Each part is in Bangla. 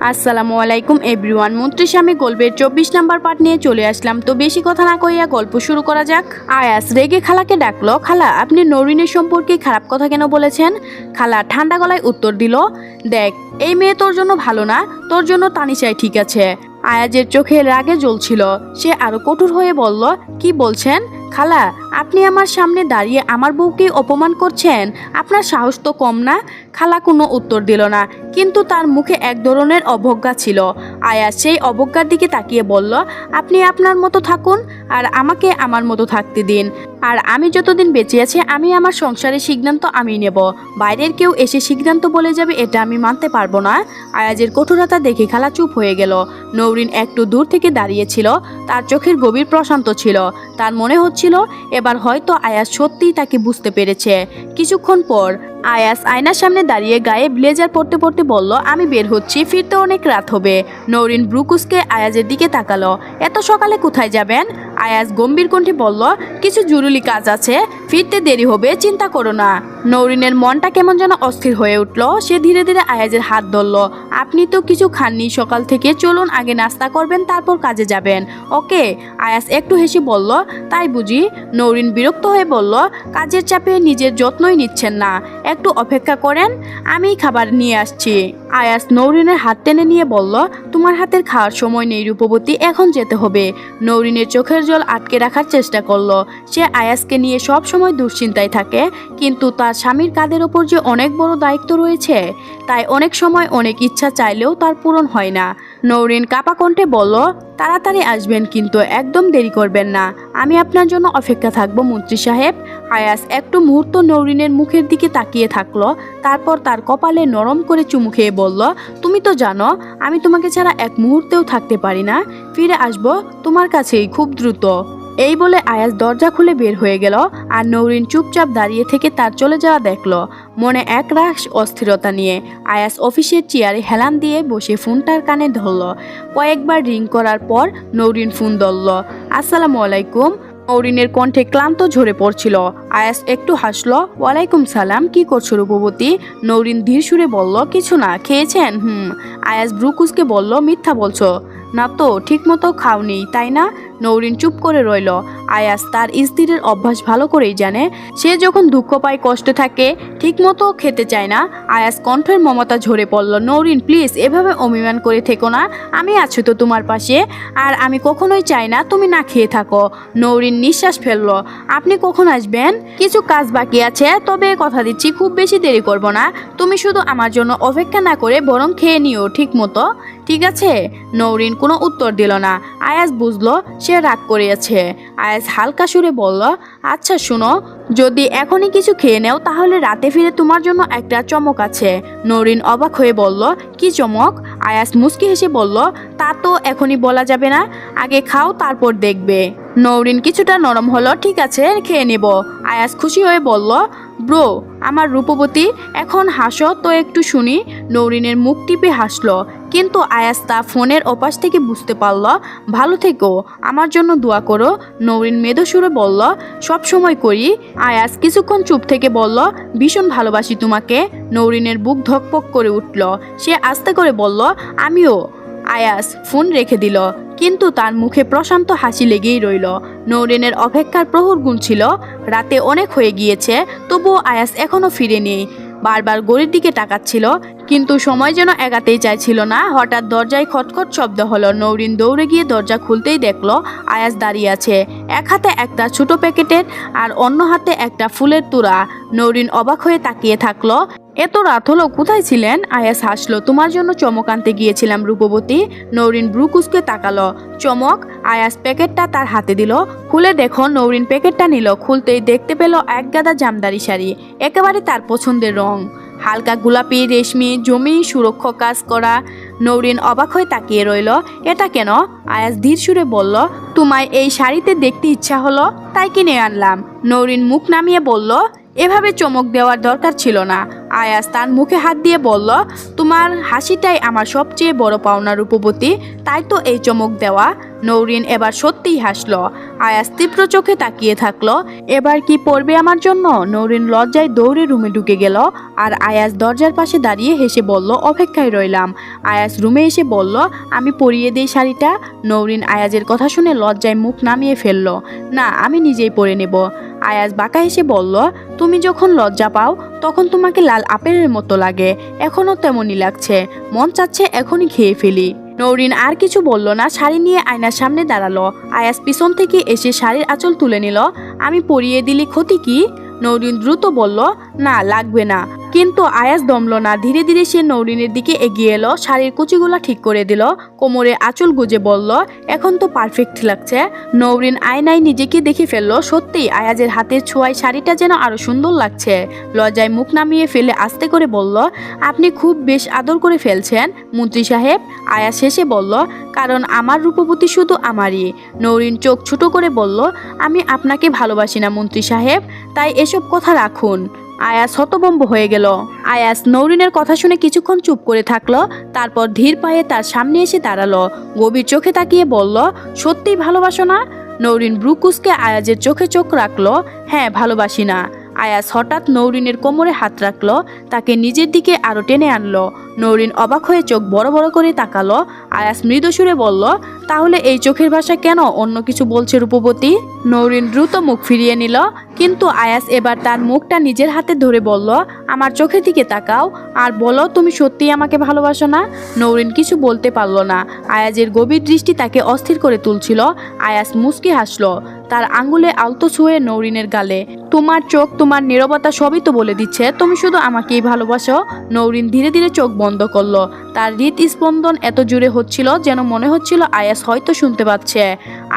আসসালামু আলাইকুম এভরিওয়ান, মন্ত্রী স্বামী গল্পের চব্বিশ নাম্বার পার্ট নিয়ে চলে আসলাম। তো বেশি কথা না কইয়া গল্প শুরু করা যাক। আয়াস, রেগে খালাকে ডাকলো। খালা, আপনি নরিনের সম্পর্কে খারাপ কথা কেন বলেছেন? খালা ঠান্ডা গলায় উত্তর দিল, দেখ, এই মেয়ে তোর জন্য ভালো না, তোর জন্য তানিশাই ঠিক আছে। আয়াজের চোখে রাগে জ্বলছিল। সে আরও কঠোর হয়ে বলল, কি বলছেন? খালা, আপনি আমার সামনে দাঁড়িয়ে আমার বউকে অপমান করছেন? আপনার সাহস তো কম না? খালা কোনো উত্তর দিল না, কিন্তু তার মুখে এক ধরনের অবজ্ঞা ছিল। আয়া সেই অবজ্ঞার দিকে তাকিয়ে বলল, আপনি আপনার মতো থাকুন আর আমাকে আমার মতো থাকতে দিন। আর আমি যতদিন বেঁচে আছি, আমি আমার সংসারের সিদ্ধান্ত আমি নেব। বাইরের কেউ এসে সিদ্ধান্ত বলে যাবে, এটা আমি মানতে পারব না। আয়াজের কঠোরতা দেখে খালা চুপ হয়ে গেল। নৌরিন একটু দূর থেকে দাঁড়িয়েছিল, তার চোখের গভীর প্রশান্ত ছিল। তার মনে হচ্ছিল, এবার হয়তো আয়াস সত্যিই তাকে বুঝতে পেরেছে। কিছুক্ষণ পর আয়াস আয়নার সামনে দাঁড়িয়ে গায়ে ব্লেজার পড়তে পড়তে বলল, আমি বের হচ্ছি, ফিরতে অনেক রাত হবে। নৌরিন ব্রুকুসকে আয়াজের দিকে তাকালো, এত সকালে কোথায় যাবেন? আয়াস গম্ভীর কণ্ঠে বলল, কিছু জরুরি কাজ আছে, ফিরতে দেরি হবে, চিন্তা করো না। নৌরিনের মনটা কেমন যেন অস্থির হয়ে উঠল। সে ধীরে ধীরে আয়াজের হাত ধরল, আপনি তো কিছু খাননি, সকাল থেকে চলুন, আগে নাস্তা করবেন, তারপর কাজে যাবেন। ওকে আয়াস একটু হেসে বলল, তাই বুঝি? নৌরিন বিরক্ত হয়ে বলল, কাজের চাপে নিজের যত্নই নিচ্ছেন না, একটু অপেক্ষা করেন আমি খাবার নিয়ে আসছি। আয়াস নৌরিনের হাত টেনে নিয়ে বলল, তোমার হাতের খাওয়ার সময় নেই, রূপবতী, এখন যেতে হবে। নৌরিনের চোখের জল আটকে রাখার চেষ্টা করল। সে আয়াসকে নিয়ে সব সময় দুশ্চিন্তায় থাকে, কিন্তু তার স্বামীর কাঁধের ওপর যে অনেক বড় দায়িত্ব রয়েছে, তাই অনেক সময় অনেক ইচ্ছা চাইলেও তার পূরণ হয় না। নৌরিন কাপা কণ্ঠে বলল, তাড়াতাড়ি আসবেন কিন্তু একদম দেরি করবেন না। আমি আপনার জন্য অপেক্ষা থাকব, মন্ত্রী সাহেব। আয়াস একটু মুহূর্ত নৌরিনের মুখের দিকে তাকিয়ে থাকল, তারপর তার কপালে নরম করে চুমু খেয়ে বলল তুমি তো জানো, আমি তোমাকে ছাড়া এক মুহূর্তেও থাকতে পারি না। ফিরে আসব তোমার কাছেই খুব দ্রুত। এই বলে আয়াস দরজা খুলে বের হয়ে গেল আর নৌরিন চুপচাপ দাঁড়িয়ে থেকে তার চলে যাওয়া দেখল। মনে এক রাশ অস্থিরতা নিয়ে আয়াস অফিসের চেয়ারে হেলান দিয়ে বসে ফোনটার কানে ধরল। কয়েকবার রিং করার পর নৌরিন ফোন ধরল, আসসালামু আলাইকুম। নৌরিনের কণ্ঠে ক্লান্ত ঝরে পড়ছিল। আয়াস একটু হাসল, ওয়ালাইকুম সালাম, কি করছ রূপবতী? নৌরিন ধীর সুরে বলল, কিছু না, খেয়েছেন? হুম। আয়াস ব্রুকুসকে বলল, মিথ্যা বলছো। না তো, ঠিকমতো খাওনি, তাই না? নৌরিন চুপ করে রইল। আয়াস তার স্ত্রীর অভ্যাস ভালো করেই জানে। সে যখন দুঃখ পায়, কষ্টে থাকে, ঠিকমতো খেতে চায় না। আয়াস কণ্ঠের মমতা ঝরে পড়ল। নৌরিন, প্লিজ, এভাবে অভিমান করে থেকো না। আমি আছি তো তোমার পাশে। আর আমি কখনোই চাই না তুমি না খেয়ে থাকো। নৌরিন নিঃশ্বাস ফেলল। আপনি কখন আসবেন? কিছু কাজ বাকি আছে, তবে কথা দিচ্ছি, খুব বেশি দেরি করব না। তুমি শুধু আমার জন্য অপেক্ষা না করে বরং খেয়ে নিও ঠিক মতো ঠিক আছে? নৌরিন কোনো উত্তর দিল না। আয়াস বুঝলো, সে রাগ করিয়েছে। আয়াস হালকা সুরে বলল আচ্ছা শুনো, যদি এখনই কিছু খেয়ে নেও, তাহলে রাতে ফিরে তোমার জন্য একটা চমক আছে। নরিন অবাক হয়ে বলল, কি চমক? আয়াস মুস্কি হেসে বলল, তা তো এখনই বলা যাবে না। আগে খাও, তারপর দেখবে। নৌরিন কিছুটা নরম হলো, ঠিক আছে, খেয়ে নেব। আয়াস খুশি হয়ে বলল ব্রো, আমার রূপবতী, এখন হাসো তো একটু শুনি। নৌরিনের মুখ টিপে হাসলো, কিন্তু আয়াস তা ফোনের ওপাশ থেকে বুঝতে পারল, ভালো থেকো, আমার জন্য দোয়া করো। নৌরিন মেদসুরে বলল, সব সময় করি। আয়াস কিছুক্ষণ চুপ থেকে বলল, ভীষণ ভালোবাসি তোমাকে। নৌরিনের বুক ধকপক করে উঠল, সে আস্তে করে বলল, আমিও। আয়াস ফোন রেখে দিল, কিন্তু তার মুখে প্রশান্ত হাসি লেগেই রইল। নৌরিনের অপেক্ষার প্রহর গুণ ছিল রাতে অনেক হয়ে গিয়েছে, তবুও আয়াস এখনও ফিরেনি। বারবার গড়ির দিকে তাকাচ্ছিল, কিন্তু সময় যেন এগাতেই চাইছিল না, হঠাৎ দরজায় খটখট শব্দ হলো। নৌরিন দৌড়ে গিয়ে দরজা খুলতেই দেখল, আয়াস দাঁড়িয়ে আছে। এক হাতে একটা ছোট প্যাকেটের আর অন্য হাতে একটা ফুলের তুরা। নৌরিন অবাক হয়ে তাকিয়ে থাকল এত রাত হলো, কোথায় ছিলেন? আয়াস হাসলো, তোমার জন্য চমক আনতে গিয়েছিলাম, রূপবতী। নৌরিন ব্রুকুসকে তাকালো। চমক? আয়াস প্যাকেটটা তার হাতে দিল। খুলে দেখো, নৌরিন প্যাকেটটা নিল। খুলতেই দেখতে পেল এক গাদা জামদারি শাড়ি, একেবারে তার পছন্দের রং। হালকা গোলাপি, রেশমি, জমি, সুরক্ষা কাজ করা। নৌরিন অবাক হয়ে তাকিয়ে রইল। এটা কেন? আয়াস ধীর সুরে বলল, তোমায় এই শাড়িতে দেখতে ইচ্ছা হলো, তাই কিনে আনলাম। নৌরিন মুখ নামিয়ে বলল, এভাবে চমক দেওয়ার দরকার ছিল না। আয়াস তার মুখে হাত দিয়ে বলল, তোমার হাসিটাই আমার সবচেয়ে বড় পাওনা রূপবতী তাই তো এই চমক দেওয়া। নৌরিন এবার সত্যিই হাসলো। আয়াস তীব্র চোখে তাকিয়ে থাকল। এবার কি পড়বে আমার জন্য? নৌরিন লজ্জায় দৌড়ে রুমে ঢুকে গেল। আর আয়াস দরজার পাশে দাঁড়িয়ে হেসে বলল, অপেক্ষায় রইলাম। আয়াস রুমে এসে বলল, আমি পরিয়ে দেই শাড়িটা? নৌরিন আয়াজের কথা শুনে লজ্জায় মুখ নামিয়ে ফেলল, না, আমি নিজেই পরে নেব। আয়াজ বাঁকা হেসে বলল, তুমি যখন লজ্জা পাও, তখন তোমাকে লাল আপেলের মতো লাগে। এখনও তেমনই লাগছে। মন চাচ্ছে এখনই খেয়ে ফেলি। নৌরিন আর কিছু বলল না, শাড়ি নিয়ে আয়নার সামনে দাঁড়াল। আয়াস পিছন থেকে এসে শাড়ির আঁচল তুলে নিল। আমি পরিয়ে দিলি ক্ষতি কি? নৌরিন দ্রুত বলল, না, লাগবে না। কিন্তু আয়াস দমল না। ধীরে ধীরে সে নৌরিনের দিকে এগিয়ে এলো, শাড়ির কুচিগুলা ঠিক করে দিল, কোমরে আঁচল গুজে বলল, এখন তো পারফেক্ট লাগছে। নৌরিন আয়নায় নিজেকে দেখে ফেলল সত্যি আয়াজের হাতের ছোঁয়ায় শাড়িটা যেন আরও সুন্দর লাগছে। লজ্জায় মুখ নামিয়ে ফেলে আস্তে করে বলল, আপনি খুব বেশ আদর করে ফেলছেন। মন্ত্রী সাহেব আয়াস শেষে বলল, কারণ আমার রূপবতী শুধু আমারই। নৌরিন চোখ ছোট করে বলল, আমি আপনাকে ভালোবাসি না মন্ত্রী সাহেব, তাই এসব কথা রাখুন। আয়াস হতবম্ব হয়ে গেল। আয়াস নৌরিনের কথা শুনে কিছুক্ষণ চুপ করে থাকল, তারপর ধীর পায়ে তার সামনে এসে দাঁড়াল। গভীর চোখে তাকিয়ে বলল, সত্যিই ভালোবাসো না? নৌরিন ব্রুকুসকে আয়াজের চোখে চোখ রাখল হ্যাঁ ভালোবাসি না। আয়াস হঠাৎ নৌরিনের কোমরে হাত রাখল, তাকে নিজের দিকে আরও টেনে আনলো। নৌরিন অবাক হয়ে চোখ বড় বড় করে তাকালো। আয়াস মৃদু সুরে বলল, তাহলে এই চোখের ভাষা কেন অন্য কিছু বলছে রূপবতী? নৌরিন দ্রুত মুখ ফিরিয়ে নিল, কিন্তু আয়াস এবার তার মুখটা নিজের হাতে ধরে বলল, আমার চোখের দিকে তাকাও, আর বলো তুমি সত্যিই আমাকে ভালোবাসো না? নৌরিন কিছু বলতে পারল না। আয়াজের গভীর দৃষ্টি তাকে অস্থির করে তুলছিল। আয়াস মুচকি হাসলো। তার আঙ্গুলে আলতো ছুঁয়ে নৌরিনের গালে তোমার চোখ, তোমার নীরবতা সবই তো বলে দিচ্ছে। তুমি শুধু আমাকেই ভালোবাসো। নৌরিন ধীরে ধীরে চোখ বন্ধ করল। তার হৃদস্পন্দন এত জোরে হচ্ছিল যেন মনে হচ্ছিল আয়াস হয়তো শুনতে পাচ্ছে।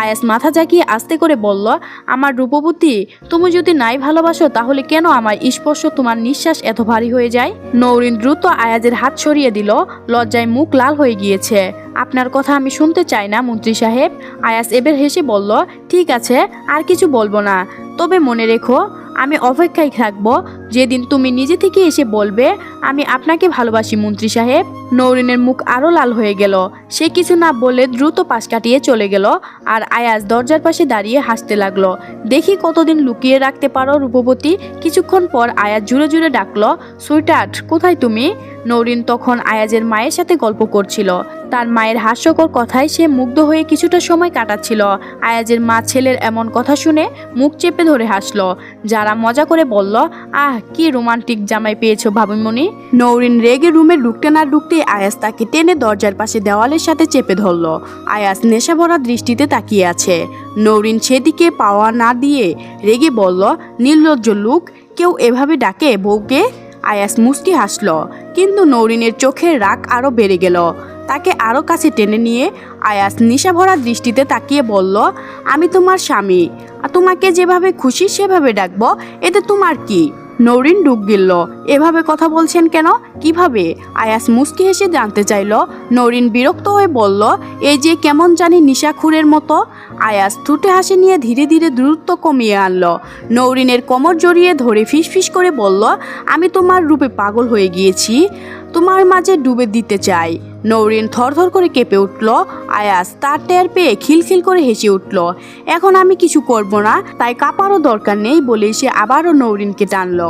আয়াস মাথা জাগিয়ে আস্তে করে বলল, আমার রূপবতী, তুমি যদি নাই ভালোবাসো, তাহলে কেন আমার স্পর্শ তোমার নিঃশ্বাস এত ভারী হয়ে যায়? নৌরিন দ্রুত আয়াজের হাত সরিয়ে দিল। লজ্জায় মুখ লাল হয়ে গিয়েছে। আপনার কথা আমি শুনতে চাই না, মন্ত্রী সাহেব। আয়াস এবার হেসে বলল, ঠিক আছে, আর কিছু বলব না। তবে মনে রেখো, আমি অপেক্ষায় থাকব। যেদিন তুমি নিজে থেকে এসে বলবে, আমি আপনাকে ভালোবাসি মন্ত্রী সাহেব। নৌরিনের মুখ আরও লাল হয়ে গেল। সে কিছু না বলে দ্রুত পাশ কাটিয়ে চলে গেল আর আয়াস দরজার পাশে দাঁড়িয়ে হাসতে লাগল। দেখি কতদিন লুকিয়ে রাখতে পারো রূপবতী। কিছুক্ষণ পর আয়াজ জুড়ে জুড়ে ডাকলো সুইটার্ট কোথায় তুমি? নৌরিন তখন আয়াজের মায়ের সাথে গল্প করছিল। তার মায়ের হাস্যকর কথায় সে মুগ্ধ হয়ে কিছুটা সময় কাটাচ্ছিল। আয়াজের মা ছেলের এমন কথা শুনে মুখ চেপে ধরে হাসলো। যারা মজা করে বলল, আহ, কি রোমান্টিক জামাই পেয়েছ ভাবিমণি। নৌরিন রেগে রুমে ঢুকতে না ঢুকতে আয়াস তাকে টেনে দরজার পাশে দেওয়ালের সাথে চেপে ধরলো। আয়াস নেশা ভরা দৃষ্টিতে তাকিয়ে আছে। নৌরিন সেদিকে পাওয়া না দিয়ে রেগে বলল, নির্লজ্জ লোক, কেউ এভাবে ডাকে বউকে? আয়াস মুস্কি হাসল, কিন্তু নৌরিনের চোখের রাগ আরও বেড়ে গেল। তাকে আরও কাছে টেনে নিয়ে আয়াস নিশা ভরা দৃষ্টিতে তাকিয়ে বলল, আমি তোমার স্বামী। আর তোমাকে যেভাবে খুশি সেভাবে ডাকবো। এতে তোমার কি? নৌরিন ডুব গিলল। এভাবে কথা বলছেন কেন? কীভাবে? আয়াস মুস্কি হেসে জানতে চাইল। নৌরিন বিরক্ত হয়ে বলল, এই যে কেমন জানি নিশা নিশাখুরের মতো। আয়াস ঠুটে হাসি নিয়ে ধীরে ধীরে দূরত্ব কমিয়ে আনলো। নৌরিনের কোমর জড়িয়ে ধরে ফিসফিস করে বলল, আমি তোমার রূপে পাগল হয়ে গিয়েছি। তোমার মাঝে ডুবে দিতে চাই। নৌরিন থরথর করে কেঁপে উঠল। আয়াস তার টের পেয়ে খিলখিল করে হেসে উঠল। এখন আমি কিছু করব না, তাই কাপারও দরকার নেই বলে সে আবারও নৌরিনকে টানল।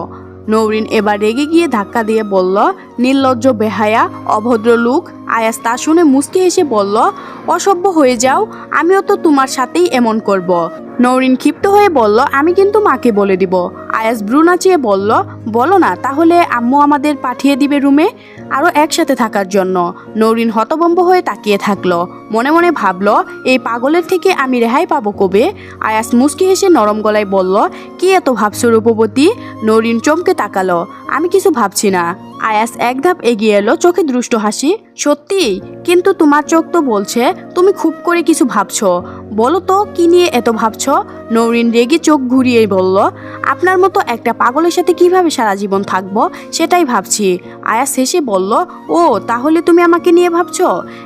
নৌরিন এবার রেগে গিয়ে ধাক্কা দিয়ে বলল, নির্লজ্জ বেহায়া, অভদ্র লোক। আয়াস তা শুনে মুসকে হেসে বলল, অসভ্য হয়ে যাও, আমিও তো তোমার সাথেই এমন করব। নৌরিন ক্ষিপ্ত হয়ে বলল, আমি কিন্তু মাকে বলে দিব। আয়াস ব্রু নাচিয়ে বলল, বলো না, তাহলে আম্মু আমাদের পাঠিয়ে দিবে রুমে? আরও একসাথে থাকার জন্য। নৌরিন হতবম্ব হয়ে তাকিয়ে থাকল। মনে মনে ভাবলো, এই পাগলের থেকে আমি রেহাই পাবো কবে? আয়াস মুসকি হেসে নরম গলায় বলল, কি এত ভাবছ রূপবতী? নৌরিন চমকে তাকালো, আমি কিছু ভাবছি না। আয়াস এক ধাপ এগিয়ে এলো, চোখে দৃষ্ট হাসি। সত্যি কিন্তু তোমার চোখ তো বলছে, তুমি খুব করে কিছু ভাবছ। বলো তো, কি নিয়ে এত ভাবছ? নৌরিন রেগে চোখ ঘুরিয়ে বলল, আপনার মতো একটা পাগলের সাথে কীভাবে সারা জীবন থাকব? সেটাই ভাবছি। আয়াস হেসে বলল, ও, তাহলে তুমি আমাকে নিয়ে ভাবছ?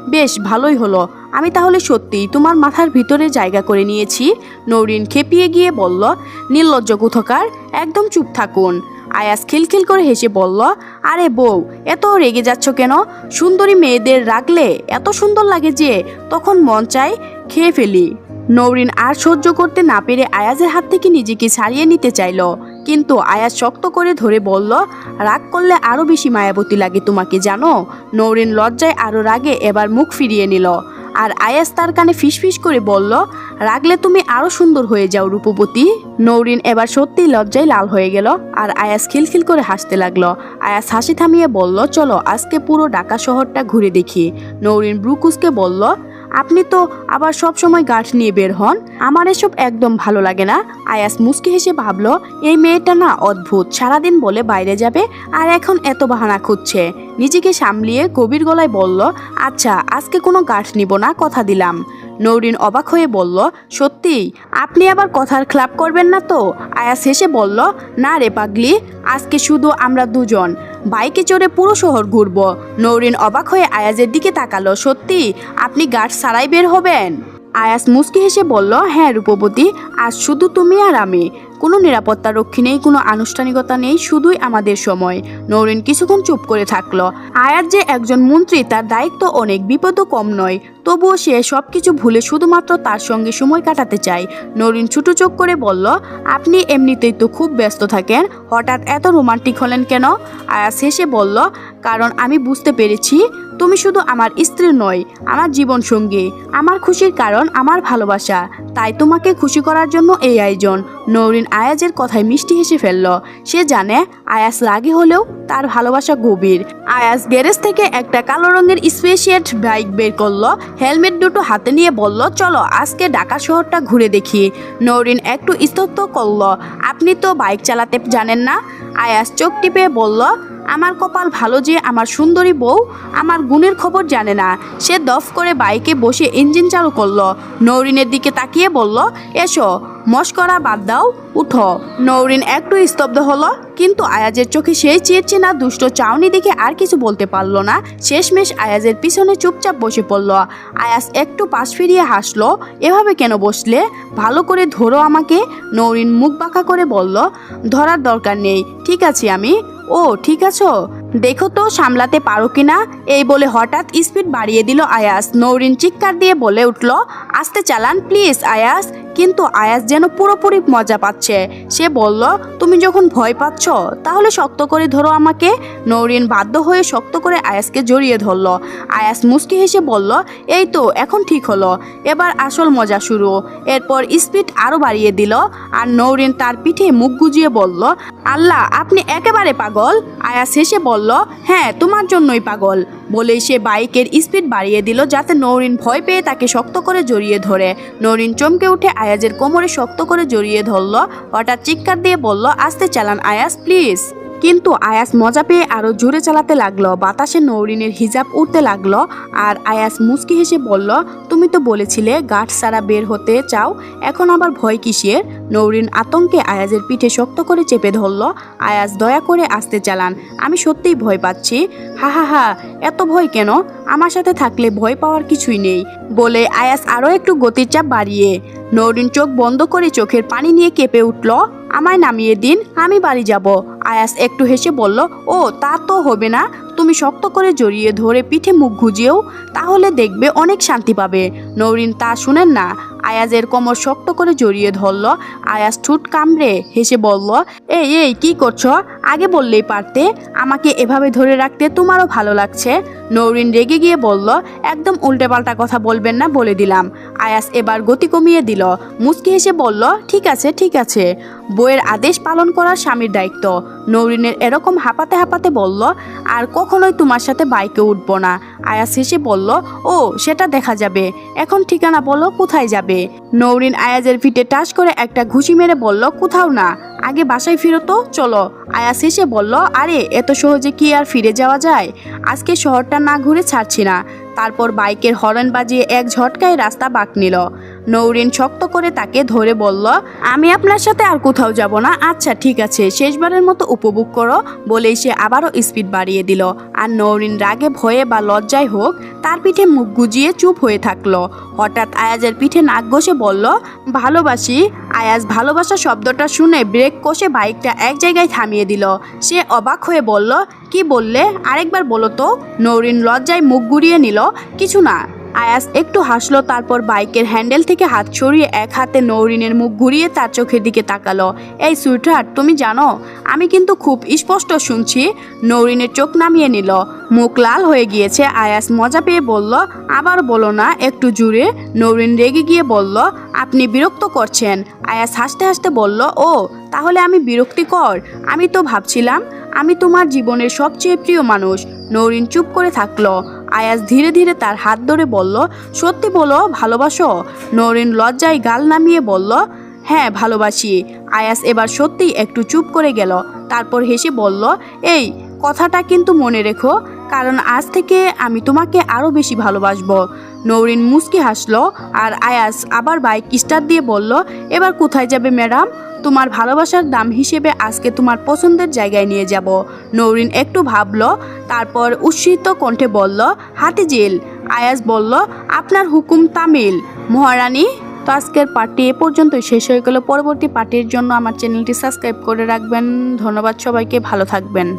বেশ, ভালোই হলো। আমি তাহলে সত্যিই তোমার মাথার ভিতরে জায়গা করে নিয়েছি। নৌরিন খেপিয়ে গিয়ে বলল, নির্লজ্জ কুথকার, একদম চুপ থাকুন। আয়াস খিলখিল করে হেসে বলল, আরে বউ, এত রেগে যাচ্ছ কেন? সুন্দরী মেয়েদের রাখলে এত সুন্দর লাগে যে, তখন মন চায় খেয়ে ফেলি। নৌরিন আর সহ্য করতে না পেরে আয়াজের হাত থেকে নিজেকে ছাড়িয়ে নিতে চাইল। কিন্তু আয়াজ শক্ত করে ধরে বলল, রাগ করলে আরও বেশি মায়াবতী লাগে তোমাকে, জানো? নৌরিন লজ্জায় আরও রাগে এবার মুখ ফিরিয়ে নিল। আর আয়াস তার কানে ফিসফিস করে বলল, রাগলে তুমি আরও সুন্দর হয়ে যাও, রূপবতী। নৌরিন এবার সত্যিই লজ্জায় লাল হয়ে গেল আর আয়াস খিলখিল করে হাসতে লাগল। আয়াস হাসি থামিয়ে বলল, চলো, আজকে পুরো ঢাকা শহরটা ঘুরে দেখি। নৌরিন ব্রুকুসকে বলল আপনি তো আবার সব সময় গাঠ নিয়ে বের হন। আমার এসব একদম ভালো লাগে না। আয়াস মুস্কি হেসে ভাবল, এই মেয়েটা না অদ্ভুত। সারাদিন বলে বাইরে যাবে আর এখন এত বাহানা খুঁজছে। নিজেকে সামলিয়ে গভীর গলায় বলল আচ্ছা আজকে কোনো গাঠ নিব না, কথা দিলাম। নৌরিন অবাক হয়ে বলল, সত্যি? আপনি আবার কথার ক্লাব করবেন না তো? আয়াস হেসে বলল, না রে পাগলি, আজকে শুধু আমরা দুজন। বাইকে চড়ে পুরো শহর ঘুরব। নৌরিন অবাক হয়ে আয়াজের দিকে তাকালো, সত্যি? আপনি গাঠ ছাড়াই বের হবেন? আয়াস মুস্কি হেসে বলল হ্যাঁ রূপবতী, আজ শুধু তুমি আর আমি। কোনো নিরাপত্তা রক্ষী নেই, কোনো আনুষ্ঠানিকতা নেই, শুধুই আমাদের সময়। নৌরিন কিছুক্ষণ চুপ করে থাকল। আয়াত যে একজন মন্ত্রী, তার দায়িত্ব অনেক, বিপদও কম নয়। তবুও সে সব কিছু ভুলে শুধুমাত্র তার সঙ্গে সময় কাটাতে চায়। নরিন ছোটো চোখ করে বলল, আপনি এমনিতেই তো খুব ব্যস্ত থাকেন। হঠাৎ এত রোমান্টিক হলেন কেন? আয়াস হেসে বলল, কারণ আমি বুঝতে পেরেছি, তুমি শুধু আমার স্ত্রী নয়, আমার জীবন সঙ্গী আমার খুশির কারণ আমার ভালোবাসা। তাই তোমাকে খুশি করার জন্য এই আয়োজন। নৌরিন আয়াজের কথায় মিষ্টি হেসে ফেলল, সে জানে আয়াস রাগী হলেও তার ভালোবাসা গভীর। আয়াস গ্যারেজ থেকে একটা কালো রঙের স্পেশিয়েট বাইক বের করল হেলমেট দুটো হাতে নিয়ে বলল, চলো, আজকে ঢাকা শহরটা ঘুরে দেখি। নরিন একটু স্তব্ধ করল, আপনি তো বাইক চালাতে জানেন না? আয়াস চোখ টিপে বলল আমার কপাল ভালো যে আমার সুন্দরী বউ আমার গুণের খবর জানে না। সে দফ করে বাইকে বসে ইঞ্জিন চালু করল। নৌরিনের দিকে তাকিয়ে বলল, এসো, মস্করা বাদ দাও, উঠো। নৌরিন একটু স্তব্ধ হলো, কিন্তু আয়াজের চোখে সেই চেয়েছে না দুষ্ট চাউনি দেখে আর কিছু বলতে পারল না। শেষমেশ আয়াজের পিছনে চুপচাপ বসে পড়ল। আয়াজ একটু পাশ ফিরিয়ে হাসলো, এভাবে কেন বসলে? ভালো করে ধরো আমাকে। নৌরিন মুখ বাঁকা করে বলল, ধরার দরকার নেই, ঠিক আছে আমি। ও ঠিক আছো? দেখো তো, সামলাতে পারো কিনা? এই বলে হঠাৎ স্পিড বাড়িয়ে দিল আয়াস। নৌরিন চিৎকার দিয়ে বলে উঠল, আস্তে চালান, প্লিজ, আয়াস। কিন্তু আয়াস যেন পুরোপুরি মজা পাচ্ছে। সে বলল, তুমি যখন ভয় পাচ্ছ, তাহলে শক্ত করে ধরো আমাকে। নৌরিন বাধ্য হয়ে শক্ত করে আয়াসকে জড়িয়ে ধরল। আয়াস মুস্কি হেসে বলল, এই তো, এখন ঠিক হলো। এবার আসল মজা শুরু। এরপর স্পিড আরও বাড়িয়ে দিল, আর নৌরিন তার পিঠে মুখ গুজিয়ে বলল, আল্লাহ, আপনি একেবারে পাগল। আয়াস হেসে বলল হ্যাঁ তোমার জন্যই পাগল। বলে সে বাইকের স্পিড বাড়িয়ে দিল, যাতে নৌরিন ভয় পেয়ে তাকে শক্ত করে জড়িয়ে ধরে। নৌরিন চমকে উঠে আয়াজের কোমরে শক্ত করে জড়িয়ে ধরল। হঠাৎ চিৎকার দিয়ে বলল, আস্তে চালান আয়াজ, প্লিজ। কিন্তু আয়াস মজা পেয়ে আরও জোরে চালাতে লাগল, বাতাসে নৌরিনের হিজাব উঠতে লাগল আর আয়াস মুচকি হেসে বলল, তুমি তো বলেছিলে গাঠ সারা বের হতে চাও, এখন আবার ভয় কিসের? নৌরিন আতঙ্কে আয়াজের পিঠে শক্ত করে চেপে ধরল, আয়াস, দয়া করে আসতে চালান, আমি সত্যিই ভয় পাচ্ছি। হা হা হা, এত ভয় কেন? আমার সাথে থাকলে ভয় পাওয়ার কিছুই নেই। বলে আয়াস আরও একটু গতির চাপ বাড়িয়ে নৌরিন চোখ বন্ধ করে চোখের পানি নিয়ে কেঁপে উঠল। আমায় নামিয়ে দিন, আমি বাড়ি যাব। আয়াস একটু হেসে বলল, ও, তা তো হবে না। তুমি শক্ত করে জড়িয়ে ধরে পিঠে মুখ গুজিয়েও, তাহলে দেখবে অনেক শান্তি পাবে। নৌরিন তা শুনেন না। আয়াজের কোমর শক্ত করে জড়িয়ে ধরল। আয়াজ ঠুট কামড়ে হেসে বলল, এই এই, কি করছ? আগে বললেই পারতে। আমাকে এভাবে ধরে রাখতে তোমারও ভালো লাগছে। নৌরিন রেগে গিয়ে বলল, একদম উল্টেপাল্টা কথা বলবেন না, বলে দিলাম। আয়াস এবার গতি কমিয়ে দিল। মুচকি হেসে বলল, ঠিক আছে ঠিক আছে। বইয়ের আদেশ পালন করা স্বামীর দায়িত্ব। নৌরিনের এরকম হাঁপাতে হাঁপাতে বলল, আর কখনোই তোমার সাথে বাইকে উঠবো না। আয়াস হেসে বলল, ও, সেটা দেখা যাবে। এখন ঠিকানা বলো কোথায় যাবে? নৌরিন আয়াজের ফিটে টাস করে একটা ঘুষি মেরে বলল, কোথাও না, আগে বাসায় ফিরো চলো। আয়াস শেষে বলল, আরে, এত সহজে কি আর ফিরে যাওয়া যায়? আজকে শহরটা না ঘুরে ছাড়ছি না। তারপর বাইকের হর্ন বাজিয়ে এক ঝটকায় রাস্তা বাঁক নিল। নৌরিন শক্ত করে তাকে ধরে বলল, আমি আপনার সাথে আর কোথাও যাব না। আচ্ছা ঠিক আছে, শেষবারের মতো উপভোগ করো। বলেই সে আবারও স্পিড বাড়িয়ে দিল। আর নৌরিন রাগে ভয়ে বা লজ্জায় হোক, তার পিঠে মুখ গুজিয়ে চুপ হয়ে থাকল। হঠাৎ আয়াজের পিঠে নাক ঘষে বলল, ভালোবাসি আয়াজ ভালোবাসা শব্দটা শুনে ব্রেক কষে বাইকটা এক জায়গায় থামিয়ে দিল। সে অবাক হয়ে বলল, কি বললে? আরেকবার বলো তো। নৌরিন লজ্জায় মুখ ঘুরিয়ে নিল, কিছু না। আয়াস একটু হাসলো, তারপর বাইকের হ্যান্ডেল থেকে হাত সরিয়ে এক হাতে নৌরিনের মুখ ঘুরিয়ে তার চোখের দিকে তাকালো। এই সুইটার তুমি জানো? আমি কিন্তু খুব স্পষ্ট শুনছি। নৌরিনের চোখ নামিয়ে নিল। মুখ লাল হয়ে গিয়েছে। আয়াস মজা পেয়ে বলল, আবার বলো না, একটু জুড়ে নৌরিন রেগে গিয়ে বলল, আপনি বিরক্ত করছেন। আয়াস হাসতে হাসতে বলল, ও, তাহলে আমি বিরক্তিকর। আমি তো ভাবছিলাম, আমি তোমার জীবনের সবচেয়ে প্রিয় মানুষ। নৌরিন চুপ করে থাকল। আয়াস ধীরে ধীরে তার হাত ধরে বলল, সত্যি বলো, ভালোবাসো? নরিন লজ্জায় গাল নামিয়ে বলল হ্যাঁ ভালোবাসি। আয়াস এবার সত্যি একটু চুপ করে গেল। তারপর হেসে বলল, এই, কথাটা কিন্তু মনে রেখো, কারণ আজ থেকে আমি তোমাকে আরও বেশি ভালোবাসবো। নৌরিন মুস্কি হাসলো আর আয়াস আবার বাইক স্টার্ট দিয়ে বলল, এবার কোথায় যাবে ম্যাডাম? তোমার ভালোবাসার দাম হিসেবে আজকে তোমার পছন্দের জায়গায় নিয়ে যাব। নৌরিন একটু ভাবল, তারপর উৎসিত কণ্ঠে বলল হাতিঝিল আয়াস বলল, আপনার হুকুম তামিল। মহারানী, তো আজকের পার্টি এ পর্যন্তই শেষ হয়ে গেল। পরবর্তী পার্টির জন্য আমার চ্যানেলটি সাবস্ক্রাইব করে রাখবেন। ধন্যবাদ সবাইকে, ভালো থাকবেন।